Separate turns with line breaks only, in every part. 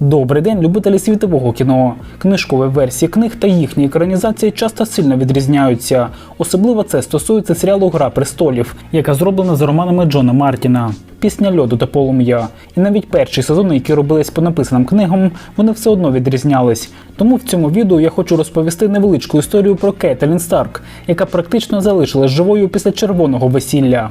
Добрий день, любителі світового кіно. Книжкові версії книг та їхні екранізації часто сильно відрізняються. Особливо це стосується серіалу Гра престолів, яка зроблена за романами Джона Мартіна. Пісня льоду та полум'я. І навіть перші сезони, які робились по написаним книгам, вони все одно відрізнялись. Тому в цьому відео я хочу розповісти невеличку історію про Кетелін Старк, яка практично залишилась живою після червоного весілля.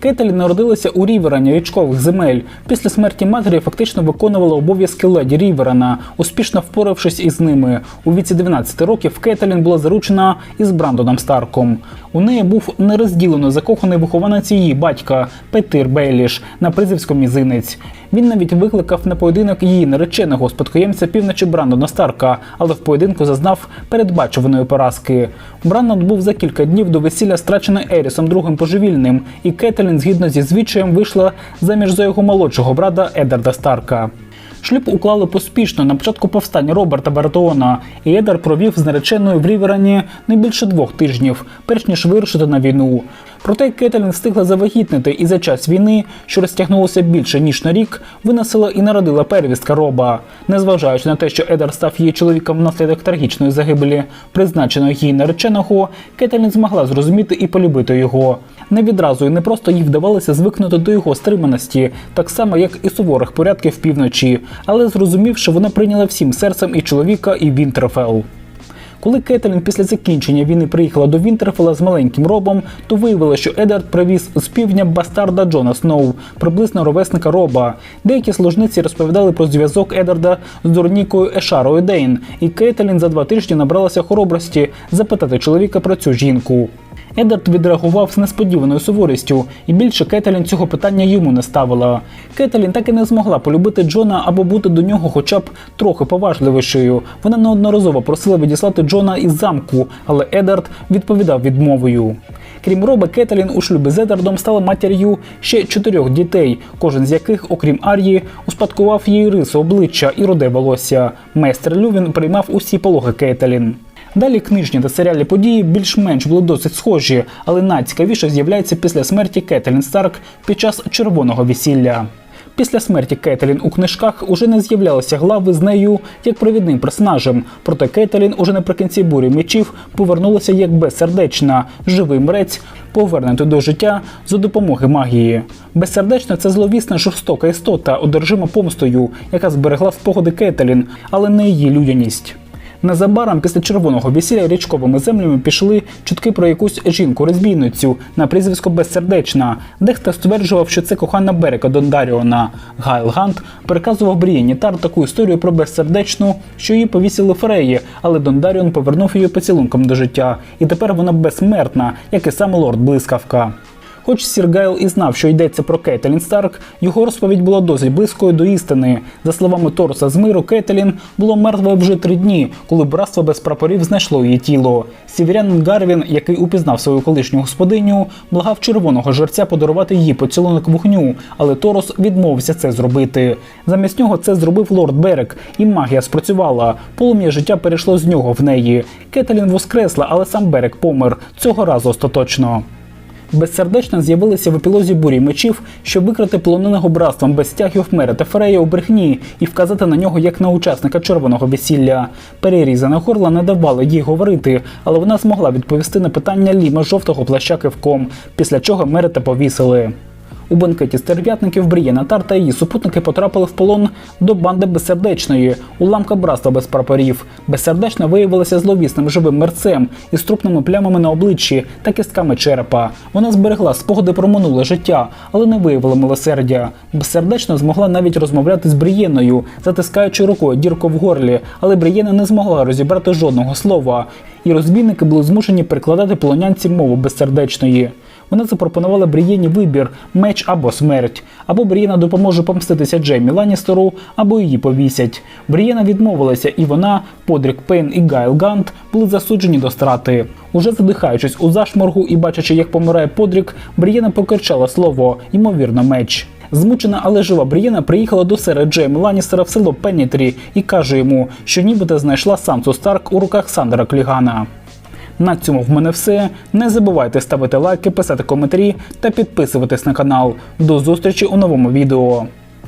Кетелі народилася у Ріверані річкових земель. Після смерті матері фактично виконувала обов'язки леді Ріверана, успішно впоравшись із ними. У віці 12 років Кетелін була заручена із Брандоном Старком. У неї був нерозділено закоханий вихованець її батька Петир Бейліш на призивсько мізинець. Він навіть викликав на поєдинок її нареченого спадкоємця півночі Брандона Старка, але в поєдинку зазнав передбачуваної поразки. Брандон був за кілька днів до весілля страчений Ерісом другим поживільним, і Кетелін, згідно зі звичаєм, вийшла заміж за його молодшого брата Едарда Старка. Шлюб уклали поспішно на початку повстання Роберта Бартоона, і Едар провів з нареченою в Ріверані не більше двох тижнів, перш ніж вирушити на війну. Проте Кетелін встигла завагітнити і за час війни, що розтягнулося більше ніж на рік, виносила і народила первістка Роба. Незважаючи на те, що Едар став її чоловіком внаслідок трагічної загибелі, призначеного її нареченого, Кетелін змогла зрозуміти і полюбити його. Не відразу і не просто їй вдавалося звикнути до його стриманості, так само як і суворих порядків півночі, але зрозумівши, вона прийняла всім серцем і чоловіка, і Вінтерфелл. Коли Кетелін після закінчення війни приїхала до Вінтерфела з маленьким робом, то виявилося, що Едард привіз з півдня бастарда Джона Сноу, приблизно ровесника Роба. Деякі служниці розповідали про зв'язок Едарда з дурнікою Ешарою Дейн, і Кетелін за два тижні набралася хоробрості запитати чоловіка про цю жінку. Едард відреагував з несподіваною суворістю, і більше Кетелін цього питання йому не ставила. Кетелін так і не змогла полюбити Джона або бути до нього хоча б трохи поважливішою. Вона неодноразово просила відіслати Джона із замку, але Едард відповідав відмовою. Крім Роба, Кетелін у шлюбі з Едардом стала матір'ю ще чотирьох дітей, кожен з яких, окрім Ар'ї, успадкував її рису обличчя і роде волосся. Майстер Лювін приймав усі пологи Кетелін. Далі книжні та серіальні події більш-менш були досить схожі, але найцікавіше з'являється після смерті Кетелін Старк під час червоного весілля. Після смерті Кетелін у книжках уже не з'являлися глави з нею як провідним персонажем. Проте Кетелін уже наприкінці бурі мечів повернулася як безсердечна, живий мрець, повернутий до життя за допомоги магії. Безсердечна це зловісна жорстока істота, одержима помстою, яка зберегла спогади Кетелін, але не її людяність. Незабаром після червоного весілля річковими землями пішли чутки про якусь жінку-розбійницю на прізвисько Безсердечна. Дехто стверджував, що це кохана Берека Дондаріона. Гайл Гант переказував Брієні Тар таку історію про безсердечну, що її повісили фереї, але Дондаріон повернув її поцілунком до життя, і тепер вона безсмертна, як і сам лорд Блискавка. Хоч Сір Гайл і знав, що йдеться про Кетелін Старк, його розповідь була досить близькою до істини. За словами Торса з миру, Кетелін було мертвою вже три дні, коли братство без прапорів знайшло її тіло. Сіверянин Гарвін, який упізнав свою колишню господиню, благав червоного жерця подарувати їй поцілунок вогню, але Торос відмовився це зробити. Замість нього це зробив лорд Берек, і магія спрацювала. Полум'я життя перейшло з нього в неї. Кетелін воскресла, але сам Берек помер цього разу остаточно. Безсердечно з'явилися в епілозі бурі мечів, щоб викрити полоненого братством без стягів мера та Ферея у брехні і вказати на нього як на учасника червоного весілля. Перерізане горло не давало їй говорити, але вона змогла відповісти на питання ліма жовтого плаща кивком, після чого мерета повісили. У банкеті стерв'ятників Брієна Тар та її супутники потрапили в полон до банди безсердечної, уламка братства без прапорів. Безсердечна виявилася зловісним живим мерцем із трупними плямами на обличчі та кістками черепа. Вона зберегла спогади про минуле життя, але не виявила милосердя. Безсердечна змогла навіть розмовляти з Брієною, затискаючи рукою дірку в горлі, але Брієна не змогла розібрати жодного слова. І розбійники були змушені перекладати полонянці мову безсердечної. Вони запропонували Брієні вибір меч або смерть, або Брієна допоможе помститися Джеймі Ланністеру, або її повісять. Брієна відмовилася, і вона, Подрік Пейн і Гайл Гант були засуджені до страти. Уже задихаючись у зашморгу і бачачи, як помирає Подрік, Брієна покричала слово, ймовірно, меч. Змучена, але жива Брієна приїхала до сера Джейма Ланністера в село Пеннітрі і каже йому, що нібито знайшла Сансу Старк у руках Сандера Клігана. На цьому в мене все. Не забувайте ставити лайки, писати коментарі та підписуватись на канал. До зустрічі у новому відео.